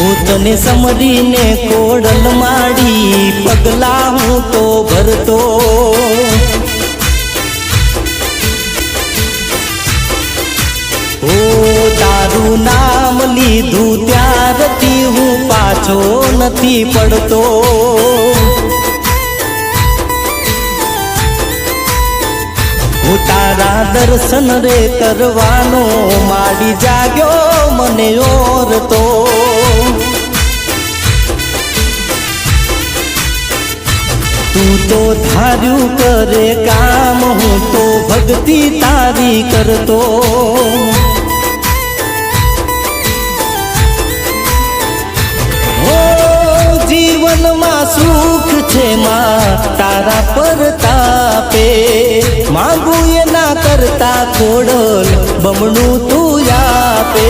તને સમરીને કોડલ માડી પગલા હું તો ભરતો. ઓ તારું નામ લીધું ત્યારથી હું પાછો નથી પડતો. હું તારા દર્શન રે કરવાનો માડી જાગ્યો મને ઓરતો. તું તો ધાર્યું કરે કામ, હું તો ભક્તિ તારી કરતો. જીવનમાં સુખ છે માં, તારા પર તાપે. માંગુ એના કરતા ખોડલ બમણું તું આપે.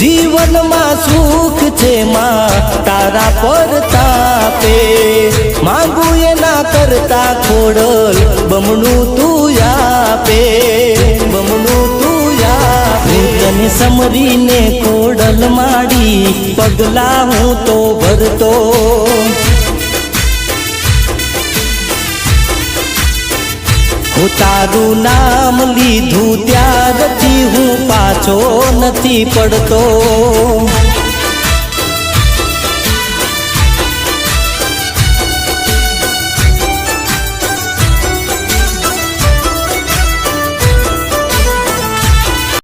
જીવનમાં સુખ છે માં, તારા પર તાપે. માંગું એના કરતા ખોડલ બમણું તું આપે, બમણું તું આપે. તને સમરીને ખોડલ માડી, પગલા હું તો ભરતો. હું તારું નામ લીધું ત્યારથી હું પાછો નથી પડતો.